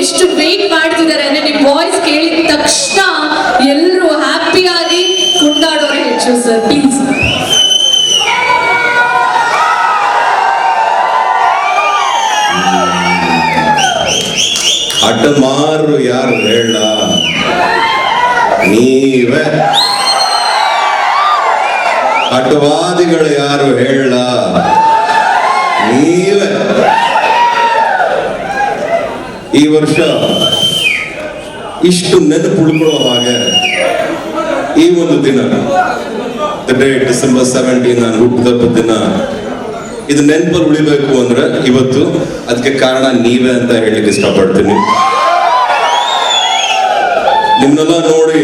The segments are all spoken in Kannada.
ಎಷ್ಟು ವೇಟ್ ಮಾಡ್ತಿದ್ದಾರೆ ಅಂದ್ರೆ ನಿಮ್ ವಾಯ್ಸ್ ಕೇಳಿದ ತಕ್ಷಣ ಎಲ್ಲರೂ ಆಗಿ ಕುಂದಾಡೋರೆ ಹೆಚ್ಚು ಸರ್ ಪ್ಲೀಸ್ ಅಡ್ಡಮಾರು ಯಾರು ಹೇಳ? ನೀವೇ. ಅಡ್ಡವಾದಿಗಳು ಯಾರು ಹೇಳ? ನೀವೇ. ಈ ವರ್ಷ ಇಷ್ಟು ನೆನಪು ಉಳ್ಕೊಳ್ಳೋ ಹಾಗೆ ಈ ಒಂದು ದಿನ ಡೇಟ್ ಡಿಸೆಂಬರ್ ಸೆವೆಂಟೀನ್ ಹುಟ್ಟಿದ ದಿನ, ಇದು ನೆನಪಲ್ಲಿ ಉಳಿಬೇಕು ಅಂದ್ರೆ ಇವತ್ತು ಅದಕ್ಕೆ ಕಾರಣ ನೀವೇ ಅಂತ ಹೇಳಿಕ್ಕೆ ಇಷ್ಟಪಡ್ತೀನಿ. ನಿಮ್ಮನ್ನೆಲ್ಲ ನೋಡಿ,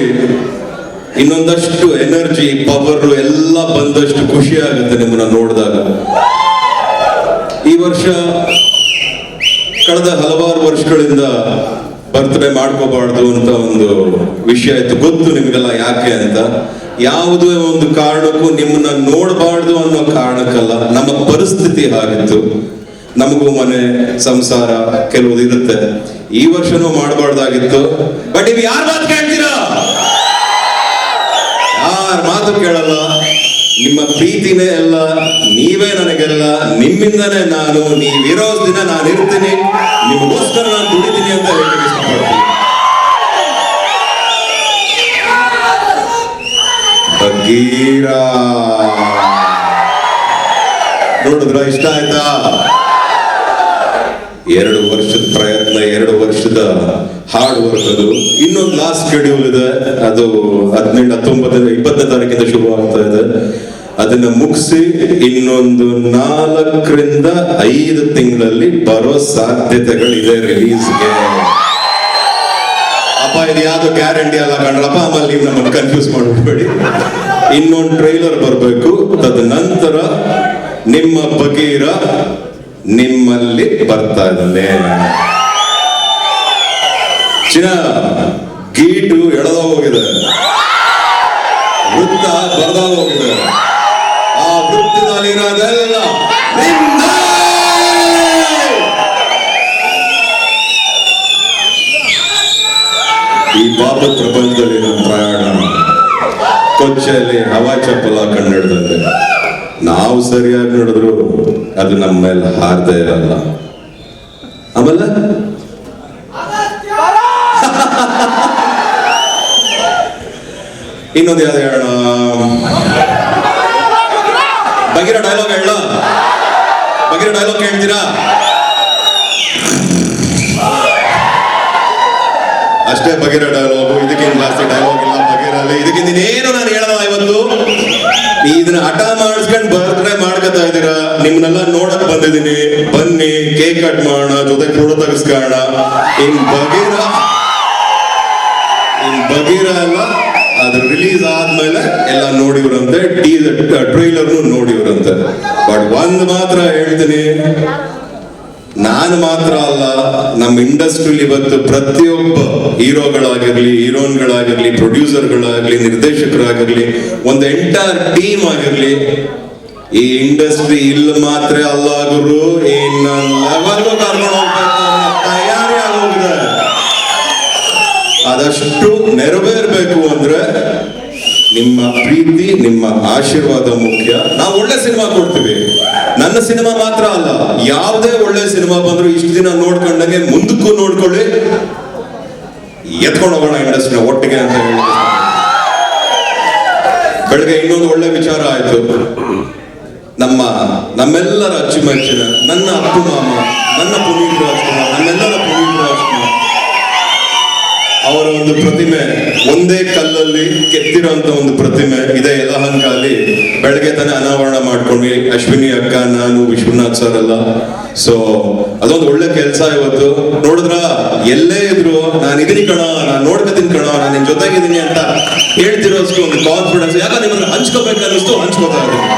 ಇನ್ನೊಂದಷ್ಟು ಎನರ್ಜಿ ಪವರ್ ಎಲ್ಲ ಬಂದಷ್ಟು ಖುಷಿ ಆಗುತ್ತೆ ನಿಮ್ಮನ್ನ ನೋಡಿದಾಗ. ಈ ವರ್ಷ ಕಳೆದ ಹಲವಾರು ವರ್ಷಗಳಿಂದ ಬರ್ತ್ಡೇ ಮಾಡ್ಕೋಬಾರ್ದು ಅಂತ ಒಂದು ವಿಷಯ ಇತ್ತು ಗೊತ್ತು ನಿಮ್ಗೆಲ್ಲ ಯಾಕೆ ಅಂತ? ಯಾವುದೇ ಒಂದು ಕಾರಣಕ್ಕೂ ನಿಮ್ಮನ್ನ ನೋಡಬಾರ್ದು ಅನ್ನೋ ಕಾರಣಕ್ಕಲ್ಲ, ನಮ್ಮ ಪರಿಸ್ಥಿತಿ ಹಾಗಿತ್ತು. ನಮಗೂ ಮನೆ, ಸಂಸಾರ ಕೆಲವು ಇರುತ್ತೆ. ಈ ವರ್ಷನೂ ಮಾಡಬಾರ್ದಾಗಿತ್ತು. ಬಟ್ ನೀವು ಯಾರ ಮಾತು ಕೇಳ್ತೀರಾ? ಯಾರ ಮಾತು ಕೇಳಲ್ಲ? ನಿಮ್ಮ ಪ್ರೀತಿನೇ ಅಲ್ಲ, ನೀವೇ ನನಗೆಲ್ಲ, ನಿಮ್ಮಿಂದನೇ ನಾನು ನೀವಿರೋ ದಿನ ನಾನು ಇರ್ತೀನಿ ನಿಮಗೋಸ್ಕರ ನಾನು ದುಡಿತೀನಿ ಅಂತ ಹೇಳಿ ಬಗೀರ ನೋಡಿದ್ರ ಇಷ್ಟ ಆಯ್ತಾ? ಎರಡು ವರ್ಷದ ಪ್ರಯತ್ನ, ಎರಡು ವರ್ಷದ ಹಾರ್ಡ್ ವರ್ಕ್ ಅದು. ಇನ್ನೊಂದು ಲಾಸ್ಟ್ ಶೆಡ್ಯೂಲ್ ಇದೆ. ಅದು ಹದಿನೆಂಟು, ಹತ್ತೊಂಬತ್ತರಿಂದ ಇಪ್ಪತ್ತನೇ ತಾರೀಕಿಂದ ಶುರು ಆಗ್ತಾ ಇದೆ. ಅದನ್ನ ಮುಗಿಸಿ ಇನ್ನೊಂದು ನಾಲ್ಕರಿಂದ ಐದು ತಿಂಗಳಲ್ಲಿ ಬರೋ ಸಾಧ್ಯತೆಗಳಿದೆ ರಿಲೀಸ್ಗೆ ಅಪ್ಪ, ಇದು ಯಾವುದು ಗ್ಯಾರಂಟಿ ಅಲ್ಲ ಕಣ್ರಪ್ಪ ಆಮೇಲೆ ನೀವು ನಮ್ಮನ್ನು ಕನ್ಫ್ಯೂಸ್ ಮಾಡಿಬಿಡಿ ಇನ್ನೊಂದು ಟ್ರೈಲರ್ ಬರಬೇಕು. ತದನಂತರ ನಿಮ್ಮ ಬಗೀರ ನಿಮ್ಮಲ್ಲಿ ಬರ್ತಾ ಇದ್ದಾನೆ. ಚಿನ್ನ ಗೀಟು ಎಳೆದ ಹೋಗಿದೆ. ವೃತ್ತ ಬರದ ಹೋಗಿದೆ. ಆ ವೃತ್ತದಲ್ಲಿ! ಈ ಪಾಪ ಪ್ರಪಂಚದಲ್ಲಿ ನಮ್ಮ ಪ್ರಯಾಣ. ಕೊಚ್ಚಲ್ಲಿ ಹವಾ ಚಪ್ಪಲ ಕಂಡಿಡ್ದಂತೆ ನಾವು ಸರಿಯಾಗಿ ನೋಡಿದ್ರು ಅದು ನಮ್ಮ ಮೇಲೆ ಹಾರದೇ ಇರಲ್ಲ. ಆಮೇಲೆ ಇನ್ನೊಂದು ಯಾವ್ದು ಹೇಳೋಣ. ಬಗಿರೋ ಡೈಲಾಗ್ ಹೇಳ. ಬಗಿರೋ ಡೈಲಾಗ್ ಹೇಳ್ತೀರಾ ಅಷ್ಟೇ ಬಗೆರ ಡೈಲಾಗು ಇದಕ್ಕೇನು ಜಾಸ್ತಿ ಡೈಲಾಗ್ ಇಲ್ಲ ಬಗೆರಲ್ಲಿ ಇದಕ್ಕಿಂತ ಇನ್ನೇನು ನಾನು ಹೇಳಲ್ಲ ಇವತ್ತು? ಇದನ್ನ ಹಠ ಮಾಡಿಸ್ಕೊಂಡು ಬರ್ತ್ಡೇ ಮಾಡ್ಕೊತಾ ಇದ್ದೀರಾ? ನಿಮ್ಮನ್ನೆಲ್ಲ ನೋಡಕ್ ಬಂದಿದ್ದೀನಿ. ಬನ್ನಿ ಕೇಕ್ ಕಟ್ ಮಾಡೋಣ ಜೊತೆ ಕೂಡ ತೆಗಿಸ್ಕೊಳ್ಳೋಣ. ಇನ್ ಬಗೀರ ಬಗೀರ ಎಲ್ಲ, ಅದು ರಿಲೀಸ್ ಆದ್ಮೇಲೆ ಎಲ್ಲ ನೋಡಿವ್ರಂತೆ ಟೀ ಟ್ರೈಲರ್ನು ನೋಡಿವ್ರಂತೆ. ಬಟ್ ಒಂದ್ ಮಾತ್ರ ಹೇಳ್ತೀನಿ, ನಾನು ಮಾತ್ರ ಅಲ್ಲ, ನಮ್ಮ ಇಂಡಸ್ಟ್ರಿಲಿ ಇವತ್ತು ಪ್ರತಿಯೊಬ್ಬ ಹೀರೋಗಳಾಗಿರ್ಲಿ ಹೀರೋನ್ಗಳಾಗಿರ್ಲಿ ಪ್ರೊಡ್ಯೂಸರ್ಗಳಾಗಲಿ ನಿರ್ದೇಶಕರಾಗಿರ್ಲಿ, ಒಂದು ಎಂಟೈರ್ ಟೀಮ್ ಆಗಿರ್ಲಿ, ಈ ಇಂಡಸ್ಟ್ರಿ ಇಲ್ಲಿ ಮಾತ್ರ ಅಲ್ಲ ಗುರು ಆದಷ್ಟು ನೆರವೇರ್ಬೇಕು ಅಂದ್ರೆ ನಿಮ್ಮ ಪ್ರೀತಿ, ನಿಮ್ಮ ಆಶೀರ್ವಾದ ಮುಖ್ಯ. ನಾವು ಒಳ್ಳೆ ಸಿನಿಮಾ ಕೊಡ್ತೀವಿ. ನನ್ನ ಸಿನಿಮಾ ಮಾತ್ರ ಅಲ್ಲ, ಯಾವುದೇ ಒಳ್ಳೆ ಸಿನಿಮಾ ಬಂದ್ರು ಇಷ್ಟು ದಿನ ನೋಡ್ಕೊಂಡಂಗೆ ಮುಂದಕ್ಕೂ ನೋಡ್ಕೊಳ್ಳಿ. ಎತ್ಕೊಂಡು ಹೋಗೋಣ ಇಂಡಸ್ಟ್ರಿನ ಒಟ್ಟಿಗೆ ಅಂತ ಹೇಳಿ. ಬೆಳಗ್ಗೆ ಇನ್ನೊಂದು ಒಳ್ಳೆ ವಿಚಾರ ಆಯ್ತು. ನಮ್ಮ ನಮ್ಮೆಲ್ಲರ ಅಚ್ಚುಮೆಚ್ಚಿನ ನನ್ನ ಅಪ್ಪು ಮಾಮ, ನನ್ನ ಪುನೀತ್ ರಾಜ್ಕುಮಾರ್, ನಮ್ಮೆಲ್ಲರ ಅವರ ಒಂದು ಪ್ರತಿಮೆ, ಒಂದೇ ಕಲ್ಲಲ್ಲಿ ಕೆತ್ತಿರುವಂತ ಒಂದು ಪ್ರತಿಮೆ, ಇದೆ ಯಲಹಂಕಲ್ಲಿ ಬೆಳಗ್ಗೆ ತಾನೇ ಅನಾವರಣ ಮಾಡ್ಕೊಂಡ್ವಿ. ಅಶ್ವಿನಿ ಅಕ್ಕ, ನಾನು, ವಿಶ್ವನಾಥ್ ಸರ್ ಎಲ್ಲ. ಸೊ ಅದೊಂದು ಒಳ್ಳೆ ಕೆಲಸ ಇವತ್ತು. ನೋಡಿದ್ರ? ಎಲ್ಲೇ ಇದ್ರು, ನಾನು ಇದೀನಿ ಕಣ, ನಾನು ನೋಡ್ಕೊತೀನಿ ಕಣ, ನಾನು ನಿನ್ ಜೊತೆಗಿದ್ದೀನಿ ಅಂತ ಹೇಳ್ತಿರೋಷ್ಟು ಒಂದು ಕಾನ್ಫಿಡೆನ್ಸ್ ಯಾಕಂದ್ರೆ ನಿಮ್ಮನ್ನ ಹಂಚ್ಕೋಬೇಕು ಅನ್ನಿಸ್ತು ಹಂಚ್ಕೋತಾ ಇದ್ದೀನಿ.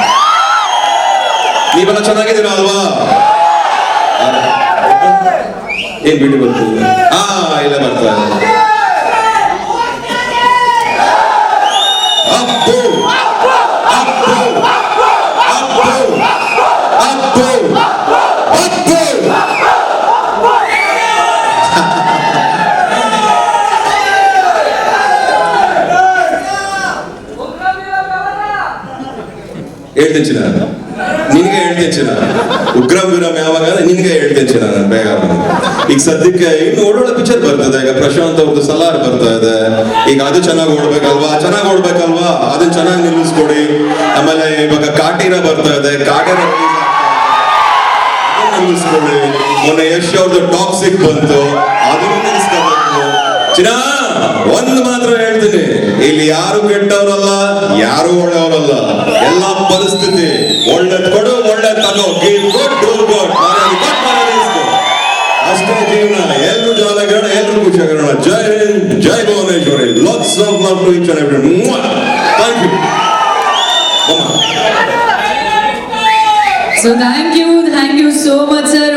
ನೀವೆಲ್ಲ ಚೆನ್ನಾಗಿದ್ದೀರಾ ಅಲ್ವಾ? ಏನ್ ಬಿಡಿ ಬರ್ತೀವಿ ಆ, ಇಲ್ಲ ಬರ್ತಾ ಹೇಳ್ತೀನಿ ಚಿನ್ನ ನಿನಗೆ ಹೇಳ್ತೀನಿ ಚಿನ್ನ ಉಗ್ರಂ ವೀರಂ ಯಾವಾಗ ನಿನಗೆ ಹೇಳ್ತೀನಿ ನಾನು ಬೇಗ ಈಗ ಸದ್ಯಕ್ಕೆ ಇನ್ನು ಒಳ್ಳೊಳ್ಳೆ ಪಿಕ್ಚರ್ ಬರ್ತದೆ. ಈಗ ಪ್ರಶಾಂತ್ ಅವ್ರದ್ದು ಸಲಾರ್ ಬರ್ತಾ ಇದೆ. ಈಗ ಅದು ಚೆನ್ನಾಗಿ ಓಡ್ಬೇಕಲ್ವಾ? ಚೆನ್ನಾಗಿ ಓಡ್ಬೇಕಲ್ವಾ? ಅದನ್ನ ಚೆನ್ನಾಗಿ ನಿಲ್ಲಿಸ್ಕೊಡಿ. ಆಮೇಲೆ ಇವಾಗ ಕಾಟಿನ ಬರ್ತಾ ಇದೆ. ಕಾಟಿನ ನಿಲ್ಲಿಸ್ಕೊಳ್ಳಿ ಮೊನ್ನೆ ಯಶ್ ಅವ್ರದ್ದು ಟಾಕ್ಸಿಕ್ ಬಂತು. ಅದನ್ನು ನಿಲ್ಲಿಸ್ಕೋಬೇಕು. ಚಿನ್ನ, ಒಂದು ಮಾತ್ರ ಇಲ್ಲಿ ಯಾರು ಕೆಟ್ಟವರಲ್ಲ ಯಾರು ಒಳ್ಳೆಯವರಲ್ಲ ಎಲ್ಲ ಪರಿಸ್ಥಿತಿ ಒಳ್ಳೇದ್ ಕೊಡು ಒಳ್ಳೇದ್ ತಗೋ give good, do good. ಮರ್ಯಾದೆ ಕೊಟ್ಟು ಮರ್ಯಾದೆ ಇಸ್ಕೊ. ಅಷ್ಟೇ ಜೀವನ ಎಲ್ರು ಜಾಲಾಗಿರೋಣ ಎಲ್ರು ಖುಷಿಯಾಗಿರೋಣ ಜೈ ಹಿಂದ್ ಜೈ Bhuvaneshwari lots of love to each and every thank you so thank you thank you so much sir ಮತ್ತು